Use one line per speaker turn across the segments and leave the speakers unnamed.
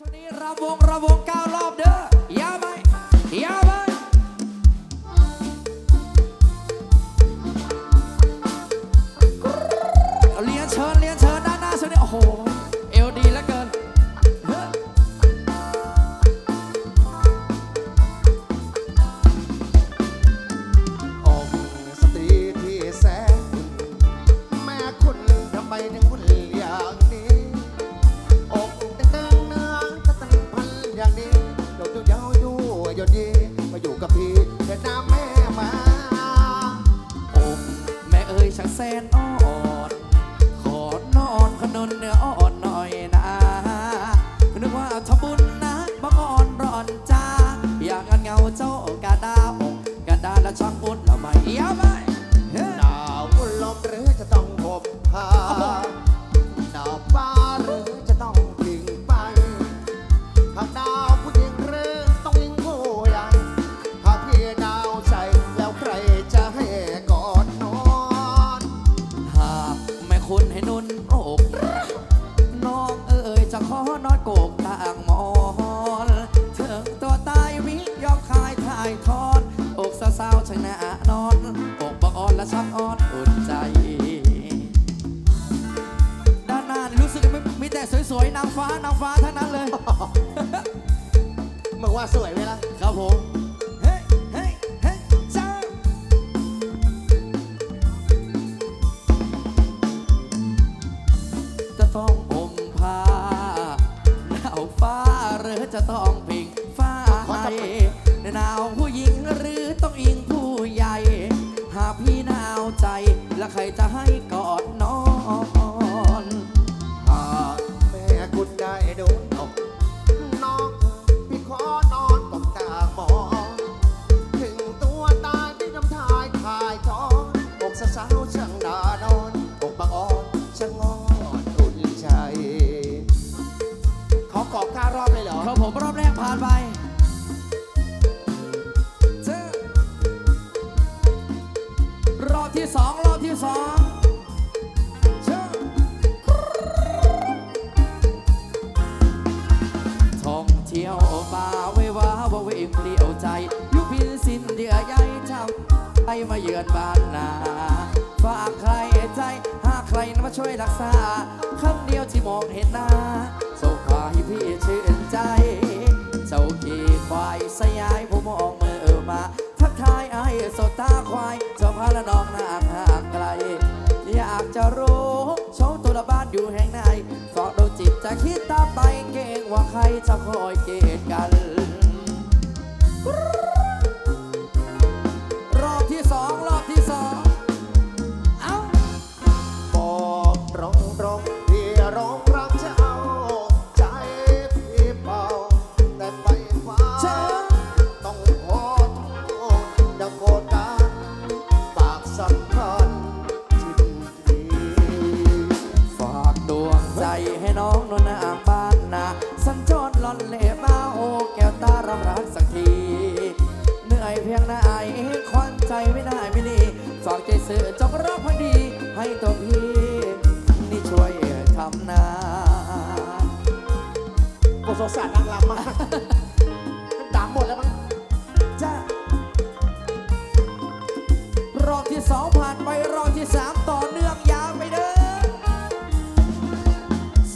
ช่วงนี้ระวงระวงก้าวรอบเด้อยาวไปยาว
แสนอ่อน
ขอนอนขนนเนื้ออ่อนหน่อยนะนึกว่าทำบุญนะบังอ่อนร้อนจ้าอยากกันเงาเจ้ากาดาอกกาดาและช่างอุ่นละไม่ยวไปเฮ้ย
หนาวลมหรือจะต้องห่มผ้าหนาวฟ้าหรือจะต้องทิ้งไปหากหนา
บักอ่อนและชักอ่อนอุ่นใจ ด้านหน้านี่รู้สึกไม่มีแต่สวยๆนางฟ้านางฟ้าทั้งนั้นเลย
มึงว่าสวยไหมล่ะ
ครับผม เวง
เป
ลี่ยวใจ ยุพินสินเดือใหญ่เจ้าไปมาเยือนบ้านนา ฝากใครใจ หากใครนมาช่วยรักษาครั้งเดียวที่มองเห็นหน้าส่งขวาให้พี่ชื่นใจ เจ้าขี่ควายสยายผู้มองมือมา ทักทายไอ้สดตาควายเจ้าพาละน้องนางห่างไกล อยากจะรู้ชมตัวละบ้านอยู่แห่งไหนฝากดูจิตจะคิดตามไปเก่งว่าใครจะคอยเกณฑ์กัน
พี
ยงไหนควันใจไม่ได้ไม่ดีฝากใจสื่อจงรักพักดี ให้ตัวพี่นี่ช่วยทำนา
กูสงสารนางรำมากดำหมดแล้วมั้ง
จ้ารอบที่สองผ่านไปรอบที่สามต่อเนื่องยาวไปเด้อ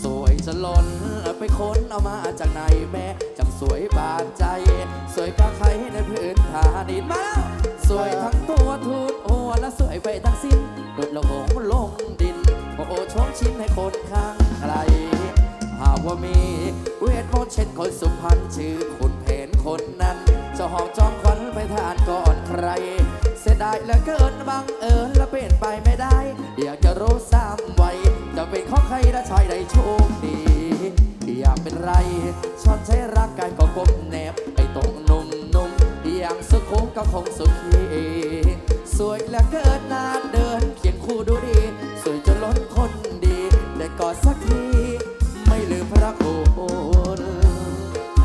สวยจะล้นไปค้นเอามาจากไหนแม่จังสวยบาดใจ วยกว่าใครในพื้นฐานดินมาแล้วสวยทั้งตัวทูดหัวและสวยไปทั้งสิ้นโดดละหงลงดินโอ้โอชงชิ้นให้คนข้างไกล หากว่ามีเวทมนต์เช่นคนสุพรรณชื่อคุณเพนคนนั้นจะหอบจองควันไปทานก่อนใคร เสียดายเหลือเกินบังเอิญและเป็นไปไม่ได้ อยากจะรู้ซ้ำไว้จะเป็นของใครและชายใดโชคดีอยากเป็นไร ชอนใช้รักกันก็กลมแนบไอ้ตรง ก็คงสุขีสวยเหลือเกินนานเดินเคียงคู่ดูดี สวยจนล้นคนดี ได้กอดสักที ไม่ลืมพระคุณ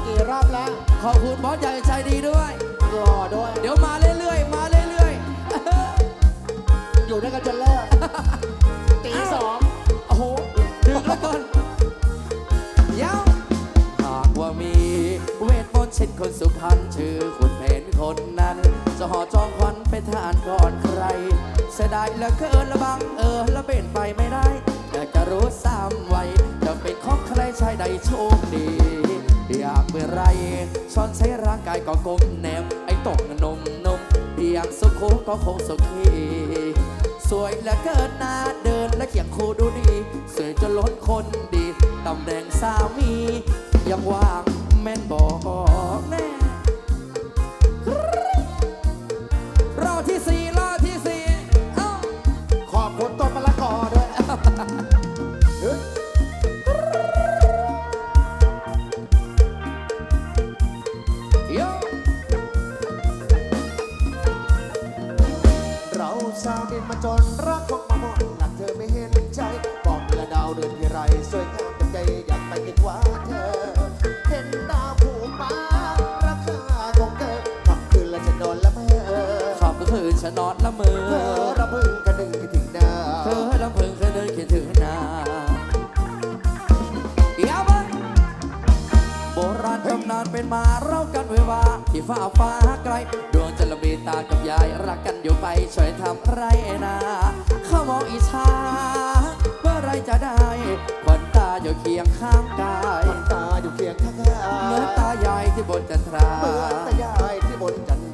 กี่รอบแล้ว
ขอบคุณบอสใหญ่ใจดีด้วย
รอด้วย
เดี๋ยวมาเรื่อยๆ มาเรื่อยๆ
อยู่ด้วยกันจนเลิกตีสอง
โอ้โหดึงแล้วก่อนยาวหากเช่นคนสุพรรณชื่อคุณเพนคนนั้น จะห่อจองควันไปทานก่อนใคร เสียดายเหลือเกินละบังเออละเป็นไปไม่ได้อยากจะรู้ซ้ำไว้จะเป็นของใครชายใดโชคดีอยากเมื่อไรช้อนใช้ร่างกายก็กลมแนมไอ้ตกนมนมอยากสุขก็คงสุขีสวยเหลือเกินหน้าเดินและเขียงคู่ดูดี สวยจนล้นคนดีตำแหน่งสามี ยังว่างแม่นบอกแน่ ขอบคืนฉันนอนละเมอ
เธอระพึงกระดึงคิดถึงดา
เธ
ว
อลำพึงเคยเดินคิดถึงนาอย่ามาโบราณตำนานเป็นมาเล่ากันไว้ว่า ที่ฟ้าฟ้าไกล ดวงจันทร์บีตากับยาย รักกันอยู่ไปช่วยทำไรนาเขามองอิจฉาเมื่อไรจะได้ควันตาอยู่เคียงข้างกาย
คนตาอยู่เคียงข้างกา
เหมือนตายายที่บนจันทรา
เหมือนตายายที่บนจันทรา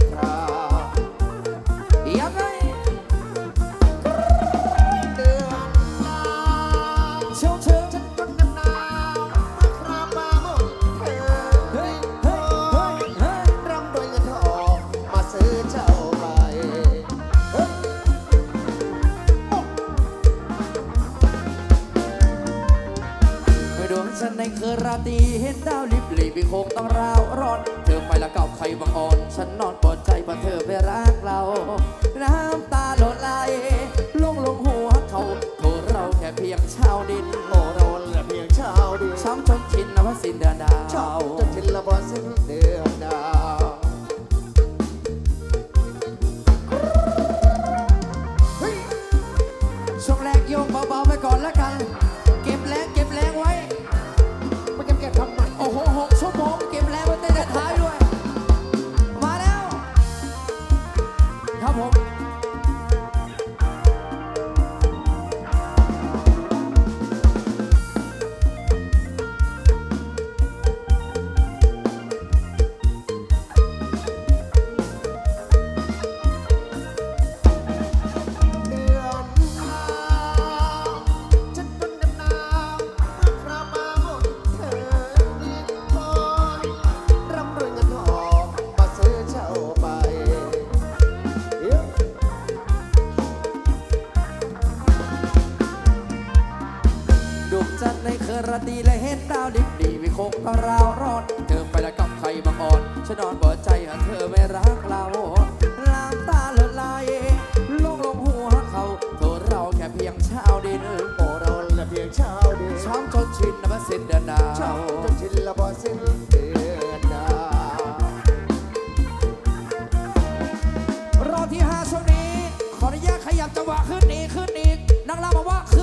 ดว
ง
จันท
ร์ในคืน
รา
ตรีและเห็นดาวดิบดีวิคงก็ราวร้อน เธอไปแล้วกับใครบางอ่อนฉันนอนบ่ใจหากเธอไม่รักเราน้ำตาเลือไหลลงลงหัวเขาโทษเราแค่เพียงชาวดิน
โอ้เราเหลือเพียงเช้าเดียว
ช้ำจนชินนะว่าสิ้นเดือนดา
เช้าวจนชินละบอสิ้นเดือนดาว
รอบที่ห้าช่วงนี้ ขออนุญาตขยับจังหวะขึ้นอีกขึ้นอีกนักเล่ามาว่าเครื่องร้อน